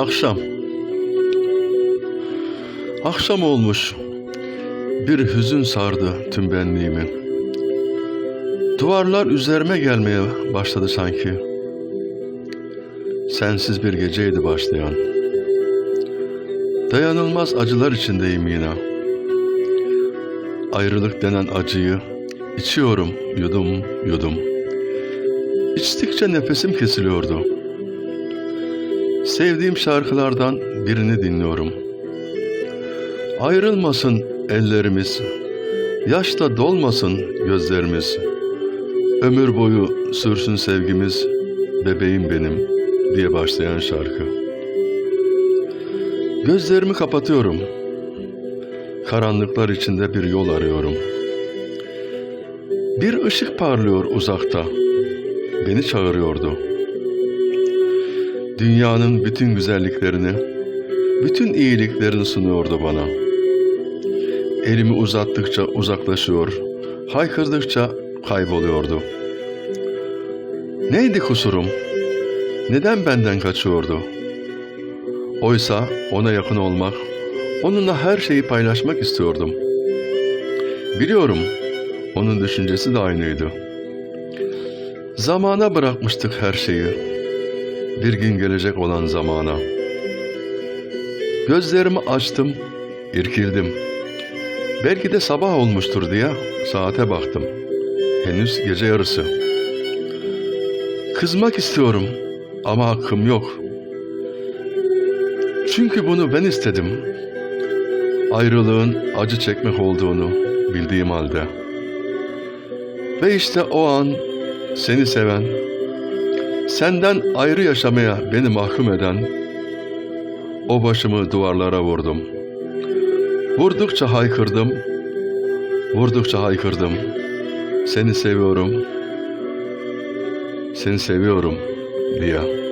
Akşam. Akşam olmuş. Bir hüzün sardı tüm benliğimi. Duvarlar üzerime gelmeye başladı sanki. Sensiz bir geceydi başlayan. Dayanılmaz acılar içindeyim yine. Ayrılık denen acıyı içiyorum yudum yudum. İçtikçe nefesim kesiliyordu. Sevdiğim şarkılardan birini dinliyorum. Ayrılmasın ellerimiz, yaşta dolmasın gözlerimiz. Ömür boyu sürsün sevgimiz, bebeğim benim diye başlayan şarkı. Gözlerimi kapatıyorum. Karanlıklar içinde bir yol arıyorum. Bir ışık parlıyor uzakta. Beni çağırıyordu. Dünyanın bütün güzelliklerini, bütün iyiliklerini sunuyordu bana. Elimi uzattıkça uzaklaşıyor, haykırdıkça kayboluyordu. Neydi kusurum? Neden benden kaçıyordu? Oysa ona yakın olmak, onunla her şeyi paylaşmak istiyordum. Biliyorum, onun düşüncesi de aynıydı. Zamana bırakmıştık her şeyi. Bir gün gelecek olan zamana. Gözlerimi açtım, irkildim. Belki de sabah olmuştur diye saate baktım. Henüz gece yarısı. Kızmak istiyorum ama hakkım yok. Çünkü bunu ben istedim. Ayrılığın acı çekmek olduğunu bildiğim halde. Ve işte o an seni seven, senden ayrı yaşamaya beni mahkum eden, o başımı duvarlara vurdum. Vurdukça haykırdım, vurdukça haykırdım. Seni seviyorum, seni seviyorum diye.